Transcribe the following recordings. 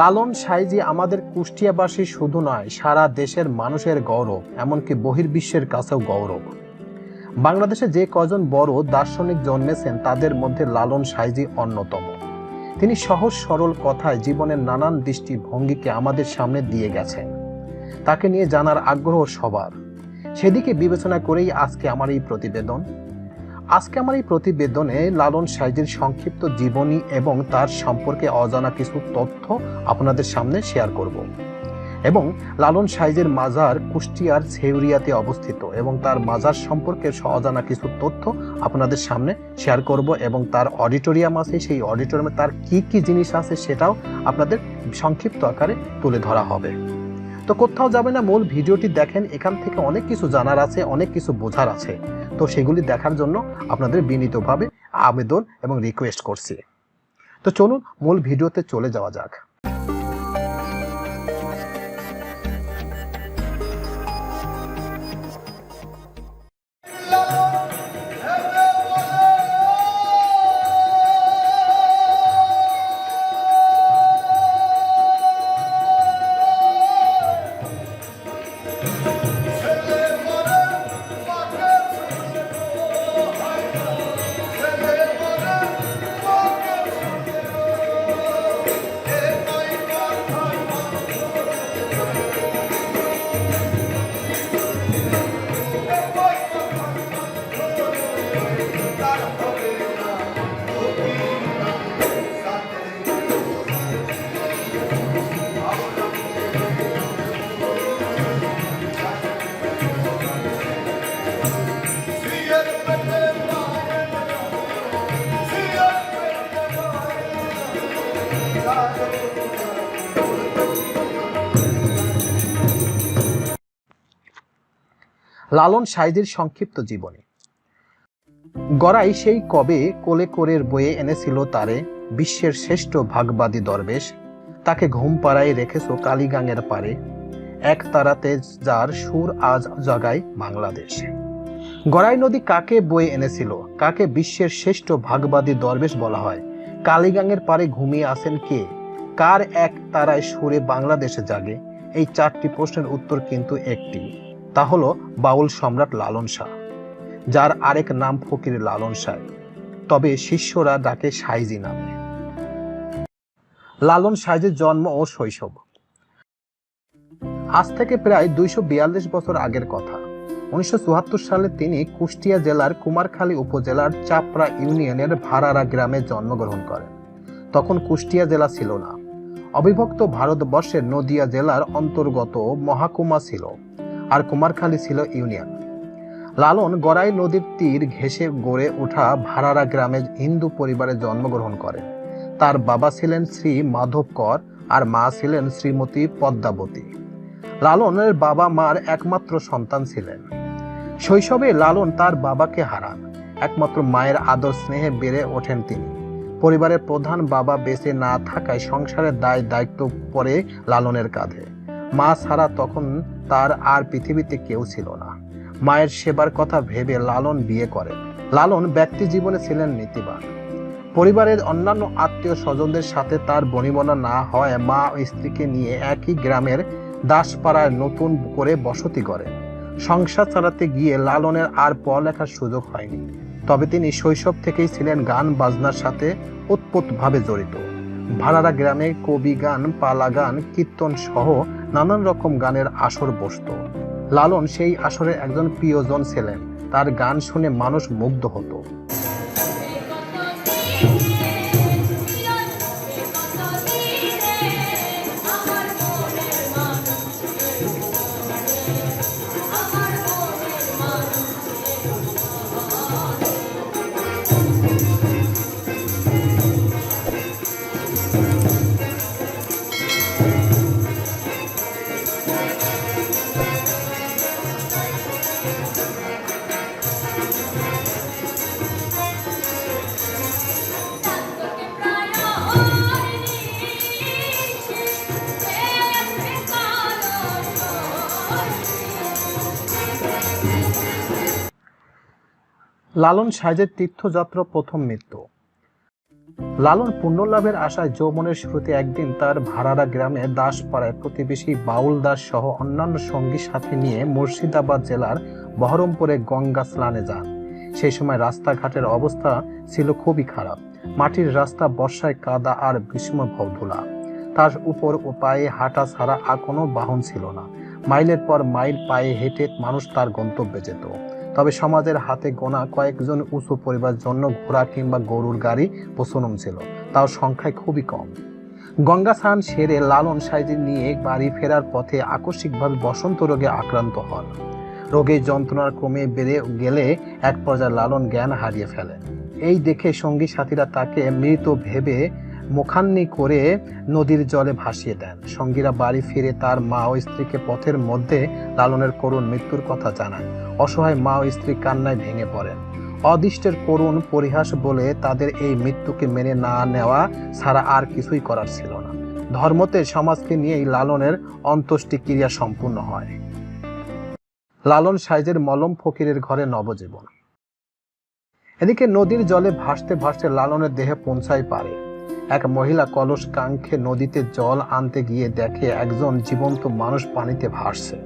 লালন সাইজি আমাদের কুষ্টিয়াবাসী শুধু নয়, সারা দেশের মানুষের গৌরব, এমনকি বহির্বিশ্বের কাছেও গৌরব। বাংলাদেশে যে কজন বড় দার্শনিক জন্মেছেন, তাদের মধ্যে লালন সাইজি অন্যতম। তিনি সহজ সরল কথায় জীবনের নানান দৃষ্টিভঙ্গিকে আমাদের সামনে দিয়ে গেছেন। তাকে নিয়ে জানার আগ্রহ সবার। সেদিকে বিবেচনা করেই আজকে আমার এই প্রতিবেদন। আজকে আমার এই প্রতিবেদনে লালন সাইজের সংক্ষিপ্ত জীবনী এবং তার সম্পর্কে অজানা কিছু তথ্য আপনাদের সামনে শেয়ার করব। এবং লালন সাইজের মাজার কুষ্টিয়ার ছেউরিয়াতে অবস্থিত এবং তার মাজার সম্পর্কে অজানা কিছু তথ্য আপনাদের সামনে শেয়ার করব এবং তার অডিটোরিয়াম আছে, সেই অডিটোরিয়ামে তার কি কি জিনিস আছে সেটাও আপনাদের সংক্ষিপ্ত আকারে তুলে ধরা হবে। তো কোথাও যাবে না, মূল ভিডিওটি দেখেন, এখান থেকে অনেক কিছু জানার আছে, অনেক কিছু বোঝার আছে। তো সেগুলি দেখার জন্য আপনাদের বিনীতভাবে আবেদন এবং রিকোয়েস্ট করছি। তো চলুন মূল ভিডিওতে চলে যাওয়া যাক। লালন সাইজির সংক্ষিপ্ত জীবনী। গড়াই সেই কবে কোলে কোরের বয়ে এনেছিল তারে, বিশ্বের শ্রেষ্ঠ ভাগবাদী দরবেশ। তাকে ঘুম পাড়ায় রেখেছ কালীগাঙের পারে এক তারাতে যার সুর আজ জাগায় বাংলাদেশ। গড়াই নদী কাকে বয়ে এনেছিল? কাকে বিশ্বের শ্রেষ্ঠ ভাগবাদী দরবেশ বলা হয়? কালীগাঙের পারে ঘুমিয়ে আছেন কে? কার এক তারায় সুরে বাংলাদেশে জাগে? এই চারটি প্রশ্নের উত্তর কিন্তু একটি। তা হলো বাউল সম্রাট লালন শাহ, যার আরেক নাম ফকির লালন শাহ। তবে শিষ্যরা ডাকে সাইজি নামে লালন সাইজের জন্ম ও শৈশব। আজ থেকে প্রায় দুইশো বিয়াল্লিশ বছর আগের কথা। উনিশশো চুয়াত্তর সালে তিনি কুষ্টিয়া জেলার কুমারখালী উপজেলার চাপড়া ইউনিয়নের ভাড়ারা গ্রামে জন্মগ্রহণ করেন। তখন কুষ্টিয়া জেলা ছিল না। অবিভক্ত ভারতবর্ষের নদিয়া জেলার অন্তর্গত মহাকুমা ছিল। আর কুমারখালী ছিল ইউনিয়ন। লালন গড়াই নদীর তীর ঘেঁষে গড়ে ওঠা ভাড়ারা গ্রামে হিন্দু পরিবারে জন্মগ্রহণ করেন তার বাবা ছিলেন শ্রী মাধব কর আর মা ছিলেন শ্রীমতী পদ্মাবতী। লালনের বাবা মার একমাত্র সন্তান ছিলেন। শৈশবে লালন তার বাবাকে হারান। একমাত্র মায়ের আদর স্নেহে বেড়ে ওঠেন তিনি। পরিবারের প্রধান বাবা বেঁচে না থাকায় সংসারের দায় দায়িত্ব পড়ে লালনের কাঁধে। মা ছাড়া তখন তার আর পৃথিবীতে কেউ ছিল না। মায়ের সেবার কথা ভেবে লালন বিয়ে করেন লালন ব্যক্তি জীবনে ছিলেন নীতিবান। পরিবারের অন্যান্য আত্মীয় স্বজনদের সাথে তার বনিবনা না হয় মা ও স্ত্রীকে নিয়ে একই গ্রামের দাসপাড়ায় নতুন করে বসতি করেন সংসার চালাতে গিয়ে লালনের আর পড়ালেখার সুযোগ হয়নি। তবে তিনি শৈশব থেকেই ছিলেন গান বাজনার সাথে উৎপতভাবে জড়িত। ভাড়ারা গ্রামে কবি গান, পালা গান, কীর্তন সহ নানান রকম গানের আসর বসত। লালন সেই আসরে একজন প্রিয়জন ছিলেন। তার গান শুনে মানুষ মুগ্ধ হতো। লালন সাইজের তীর্থযাত্রা প্রথম মৃত্যু। লালন পুণ্যলাভের আশায় যৌবনের শুরুতে একদিন তার ভাড়ারা গ্রামে দাসপাড়ায় প্রতিবেশী বাউল দাস সহ অন্যান্য সঙ্গী সাথে নিয়ে মুর্শিদাবাদ জেলার বহরমপুরে গঙ্গা স্নানে যান। সেই সময় রাস্তাঘাটের অবস্থা ছিল খুবই খারাপ। মাটির রাস্তা বর্ষায় কাদা আর গ্রীষ্ম ধুলা তার উপর ও পায়ে হাঁটা ছাড়া আর কোনো বাহন ছিল না। মাইলের পর মাইল পায়ে হেঁটে মানুষ তার গন্তব্যে যেত। তবে সমাজের হাতে গোনা কয়েকজন উঁচু পরিবার জন্য ঘোড়া কিংবা গরুর গাড়ি প্রচলন ছিল। তাও সংখ্যায় খুবই কম। গঙ্গা স্নান সেরে লালন সাইজি নিয়ে বাড়ি ফেরার পথে আকস্মিকভাবে বসন্ত রোগে আক্রান্ত হন। রোগের যন্ত্রণার ক্রমে বেড়ে গেলে এক পর্যায়ে লালন জ্ঞান হারিয়ে ফেলেন এই দেখে সঙ্গী সাথীরা তাকে মৃত ভেবে মুখান্নি করে নদীর জলে ভাসিয়ে দেন। সঙ্গীরা বাড়ি ফিরে তার মা ও স্ত্রীকে পথের মধ্যে লালনের করুণ মৃত্যুর কথা জানায় অসহায় মা ও স্ত্রী কান্নায় ভেঙে পড়েন। অদিষ্টের করুণ পরিহাস বলে তাদের এই মৃত্যুকে মেনে না নেওয়া ছাড়া আর কিছুই করার ছিল না। ধর্মতে সমাজকে নিয়েই লালনের অন্ত্যেষ্টি ক্রিয়া সম্পূর্ণ হয়। লালন সাইজের মলম ফকিরের ঘরে নবজীবন। এদিকে নদীর জলে ভাসতে ভাসতে লালনের দেহে পৌঁছাই পারে। এক মহিলা কলস কাঙ্ক্ষে নদীতে জল আনতে গিয়ে দেখে একজন জীবন্ত মানুষ পানিতে ভাসছে।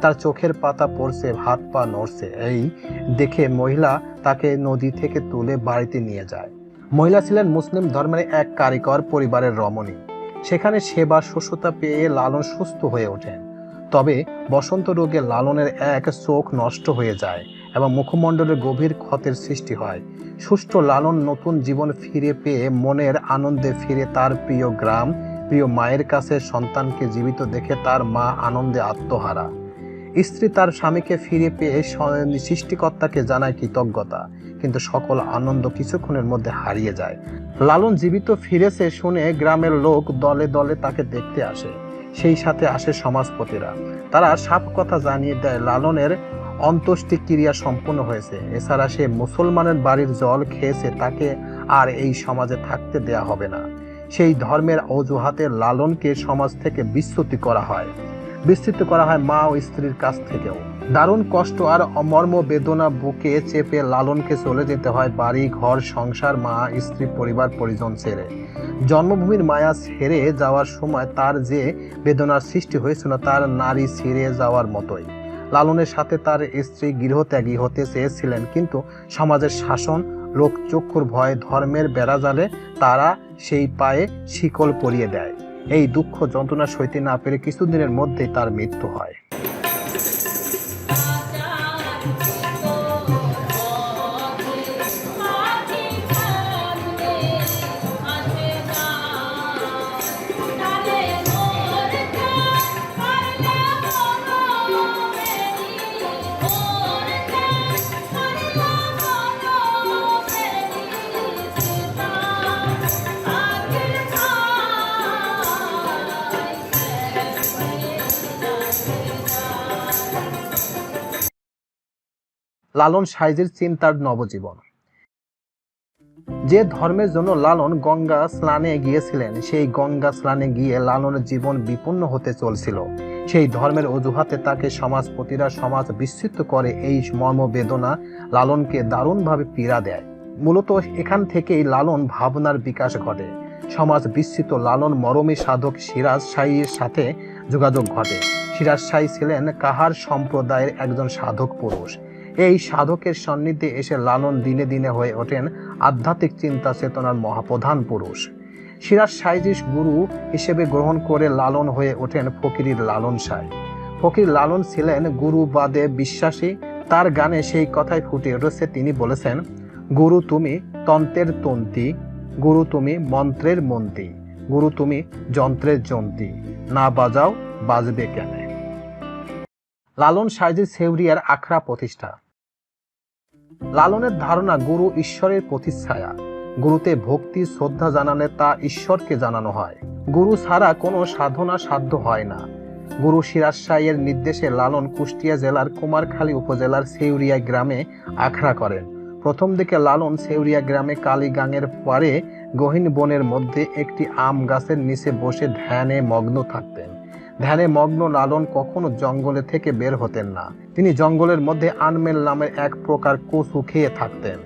তার চোখের পাতা পড়ছে, হাত পা নড়ছে। এই দেখে মহিলা তাকে নদী থেকে তুলে বাড়িতে নিয়ে যায়। মহিলা ছিলেন মুসলিম ধর্মের এক কারিকর পরিবারের রমণী। সেখানে সেবা সুস্থতা পেয়ে লালন সুস্থ হয়ে ওঠেন। তবে বসন্ত রোগে লালনের এক চোখ নষ্ট হয়ে যায় এবং মুখমণ্ডলে গভীর ক্ষতের সৃষ্টি হয়। সুষ্ঠ লালন নতুন জীবন ফিরে পেয়ে মনের আনন্দে ফিরে তার প্রিয় গ্রাম, প্রিয় মায়ের কাছে সন্তানকে জীবিত দেখে তার মা আনন্দে আত্মহারা। স্ত্রী তার স্বামীকে ফিরে পেয়ে সৃষ্টিকর্তাকে জানায় কৃতজ্ঞতা। কিন্তু সকল আনন্দ কিছুক্ষণের মধ্যে হারিয়ে যায়। লালন জীবিত ফিরেছে শুনে গ্রামের লোক দলে দলে তাকে দেখতে আসে। সেই সাথে আসে সমাজপতিরা। তারা সাপ কথা জানিয়ে দেয়, লালনের অন্ত্যেষ্টি ক্রিয়া সম্পূর্ণ হয়েছে। এছাড়া সে মুসলমানের বাড়ির জল খেয়েছে, তাকে আর এই সমাজে থাকতে দেয়া হবে না। সেই ধর্মের অজুহাতে লালনকে সমাজ থেকে বিচ্যুতি করা হয়। বিস্তৃত করা হয় মা ও স্ত্রীর কাছ থেকেও। দারুণ কষ্ট আর অমর্ম বেদনা বুকে চেপে লালনকে চলে যেতে হয় বাড়ি, ঘর, সংসার, মা, স্ত্রী, পরিবার, পরিজন ছেড়ে। জন্মভূমির মায়া ছেড়ে যাওয়ার সময় তার যে বেদনার সৃষ্টি হয়েছিল তার নারী ছেড়ে যাওয়ার মতোই। লালনের সাথে তার স্ত্রী গৃহত্যাগী হতে চেয়েছিলেন, কিন্তু সমাজের শাসন, লোকচক্ষুর ভয়ে, ধর্মের বেড়াজালে তারা সেই পায়ে শিকল পরিয়ে দেয়। এই দুঃখ যন্ত্রণা সইতে না পেরে কিছুদিনের মধ্যেই তার মৃত্যু হয়। লালন সাইজের চিন্তার নবজীবন। যে ধর্মের জন্য লালন গঙ্গা স্নানে গিয়েছিলেন, সেই গঙ্গা স্নানে গিয়ে লালনের জীবন বিপন্ন হতে চলছিল। সেই ধর্মের অজুহাতে তাকে সমাজপতিরা সমাজ বিস্মৃত করে এই মর্মবেদনা লালনকে দারুণভাবে পীড়া দেয়। মূলত এখান থেকেই লালন ভাবনার বিকাশ ঘটে। সমাজ বিস্মৃত লালন মরমী সাধক সিরাজ শাহীর সাথে যোগাযোগ ঘটে। সিরাজ শাহী ছিলেন কাহার সম্প্রদায়ের একজন সাধক পুরুষ। এই সাধকের সান্নিধ্যে এসে লালন দিনে দিনে হয়ে ওঠেন আধ্যাত্মিক চিন্তা চেতনার মহাপ্রধান পুরুষ। সিরাজ সাইজিস গুরু হিসেবে গ্রহণ করে লালন হয়ে ওঠেন ফকিরির লালন সাই ফকির লালন ছিলেন গুরুবাদে বিশ্বাসী, তার গানে সেই কথাই ফুটে উঠেছে। তিনি বলেছেন, গুরু তুমি তন্ত্রের তন্তি গুরু তুমি মন্ত্রের মন্ত্রী, গুরু তুমি যন্ত্রের যন্ত্রী, না বাজাও বাজবে কেন? লালন সাইজির সেউরিয়ার আখড়া প্রতিষ্ঠা। লালনের ধারণা গুরু ঈশ্বরের প্রতিচ্ছায়া গুরুতে ভক্তি, শ্রদ্ধা জানালে তা ঈশ্বরকে জানানো হয়। গুরু ছাড়া কোনো সাধনা সাধ্য হয় না। গুরু সিরাজ সাইয়ের নির্দেশে লালন কুষ্টিয়া জেলার কুমারখালী উপজেলার সেউরিয়া গ্রামে আখড়া করেন। প্রথম দিকে লালন সেউরিয়া গ্রামে কালীগাঙের পারে গহীন বনের মধ্যে একটি আম গাছের নিচে বসে ধ্যানে মগ্ন থাকতেন। ধ্যানে মগ্ন লালন কখনো জঙ্গলে থেকে বের হতেন না। তিনি জঙ্গলের মধ্যে আনমেল নামের এক প্রকার কচু খেয়ে থাকতেন।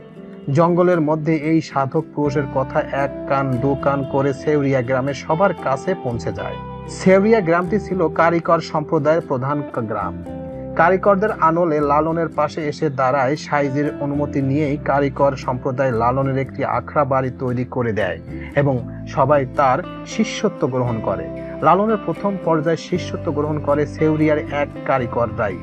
জঙ্গলের মধ্যে এই সাধক পুরুষের কথা এক কান, দু কান করে সেউরিয়া গ্রামের সবার কাছে পৌঁছে যায়। সেউরিয়া গ্রামটি ছিল কারিকর সম্প্রদায়ের প্রধান গ্রাম। কারিকরদের আনলে লালনের পাশে এসে দাঁড়ায় সাইজের অনুমতি নিয়েই কারিকর সম্প্রদায় লালনের একটি আখড়া বাড়ি তৈরি করে দেয় এবং সবাই তার শিষ্যত্ব গ্রহণ করে। লালনের প্রথম পর্যায়ে শিষ্যত্ব গ্রহণ করে সেউরিয়ার এক কারিকর কারিকররাই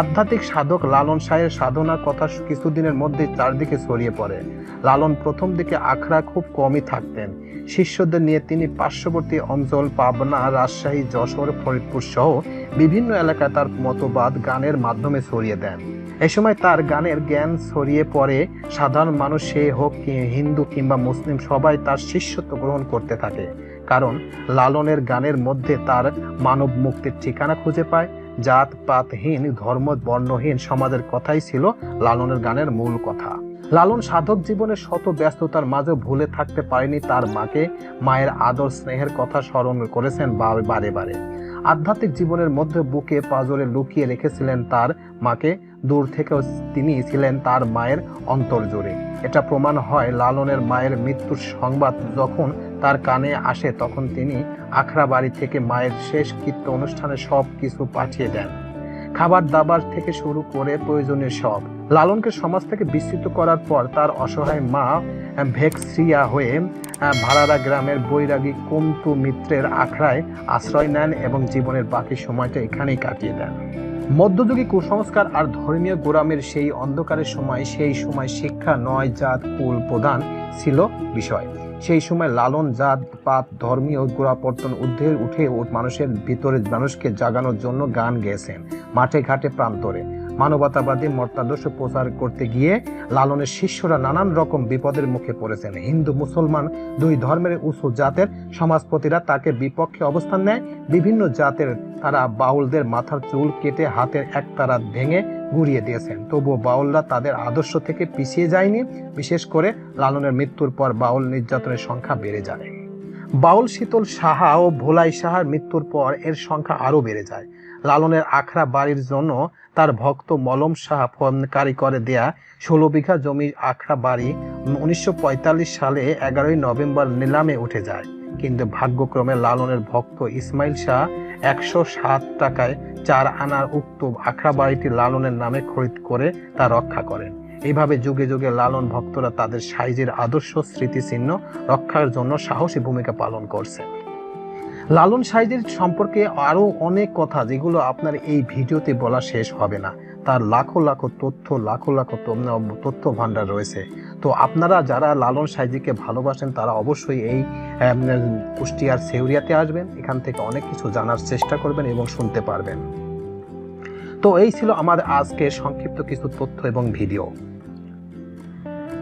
আধ্যাত্মিক সাধক লালন শাহের সাধনার কথা কিছুদিনের মধ্যে চারদিকে ছড়িয়ে পড়ে। লালন প্রথম দিকে আখড়া খুব কমই থাকতেন। শিষ্যদের নিয়ে তিনি পার্শ্ববর্তী অঞ্চল, পাবনা, রাজশাহী, যশোর, ফরিদপুর সহ বিভিন্ন এলাকায় তার মতবাদ গানের মাধ্যমে ছড়িয়ে দেন। এ সময় তার গানের জ্ঞান ছড়িয়ে পড়ে। সাধারণ মানুষ সে হোক হিন্দু কিংবা মুসলিম সবাই তার শিষ্যত্ব গ্রহণ করতে থাকে। কারণ লালনের গানের মধ্যে তার মানব মুক্তির ঠিকানা খুঁজে পায়। জাত পাতহীন ধর্ম বর্ণহীন সমাজের কথাই ছিল লালনের গানের মূল কথা। লালন সাধক জীবনের শত ব্যস্ততার মাঝে ভুলে থাকতে পারেনি তার মাকে। মায়ের আদর, স্নেহের কথা স্মরণ করেছেন বারে বারে আধ্যাত্মিক জীবনের মধ্যে বুকে, পাজরে লুকিয়ে রেখেছিলেন তার মাকে। দূর থেকেও তিনি ছিলেন তার মায়ের অন্তর জুড়ে এটা প্রমাণ হয় লালনের মায়ের মৃত্যুর সংবাদ যখন তার কানে আসে তখন তিনি আখড়া বাড়ি থেকে মায়ের শেষ কৃত্য অনুষ্ঠানে সব কিছু পাঠিয়ে দেন। খাবার দাবার থেকে শুরু করে প্রয়োজনীয় সব। লালনকে সমাজ থেকে বিস্তৃত করার পর তার অসহায় মা ভেক্সিয়া হয়ে ভাড়ারা গ্রামের বৈরাগী কুন্তু মিত্রের আখড়ায় আশ্রয় নেন এবং জীবনের বাকি সময়টা এখানেই কাটিয়ে দেন। মধ্যযুগী কুসংস্কার আর ধর্মীয় গোরামের সেই অন্ধকারের সময়, সেই সময় শিক্ষা নয় জাত, কুল প্রধান ছিল বিষয়। সেই সময় লালন, জাত, পাত, ধর্মীয় গোড়াপর্তন ঊর্ধ্বে উঠে ও মানুষের ভিতরে মানুষকে জাগানোর জন্য গান গেয়েছেন, মাঠে ঘাটে প্রান্তরে। মানবতাবাদী মর্তাদর্শ প্রচার করতে গিয়ে লালনের শিষ্যরা নানান রকম বিপদের মুখে পড়েছেন। হিন্দু, মুসলমান দুই ধর্মের উঁচু জাতের সমাজপতিরা তাকে বিপক্ষে অবস্থান নেয়। বিভিন্ন জাতের তারা বাউলদের মাথার চুল কেটে হাতের একতারা ভেঙে গুড়িয়ে দিয়েছেন। তবুও বাউলরা তাদের আদর্শ থেকে পিছিয়ে যায়নি। বিশেষ করে লালনের মৃত্যুর পর বাউল নির্যাতনের সংখ্যা বেড়ে যায়। বাউল শীতল সাহা ও ভোলাই সাহার মৃত্যুর পর এর সংখ্যা আরও বেড়ে যায়। লালনের আখড়া বাড়ির জন্য তার ভক্ত মলম সাহা ফোন- কারিগরে দেয়া ষোলো বিঘা জমির আখড়া বাড়ি উনিশশো পঁয়তাল্লিশ সালে এগারোই নভেম্বর নিলামে উঠে যায়। কিন্তু ভাগ্যক্রমে লালনের ভক্ত ইসমাইল শাহ একশো সাত টাকায় চার আনার উক্ত আখড়া বাড়িটি লালনের নামে খরিদ করে তা রক্ষা করেন। এইভাবে যুগে যুগে লালন ভক্তরা তাদের সাইজের আদর্শ স্মৃতিচিহ্ন রক্ষার জন্য সাহসী ভূমিকা পালন করছে। লালন সাইজের সম্পর্কে আরও অনেক কথা যেগুলো আপনার এই ভিডিওতে বলা শেষ হবে না। তার লাখো লাখো তথ্য, লাখো লাখো তথ্য ভাণ্ডার রয়েছে। তো আপনারা যারা লালন সাইজিকে ভালোবাসেন, তারা অবশ্যই এই কুষ্টিয়ার সেউরিয়াতে আসবেন। এখান থেকে অনেক কিছু জানার চেষ্টা করবেন এবং শুনতে পারবেন। তো এই ছিল আমার আজকের সংক্ষিপ্ত কিছু তথ্য এবং ভিডিও।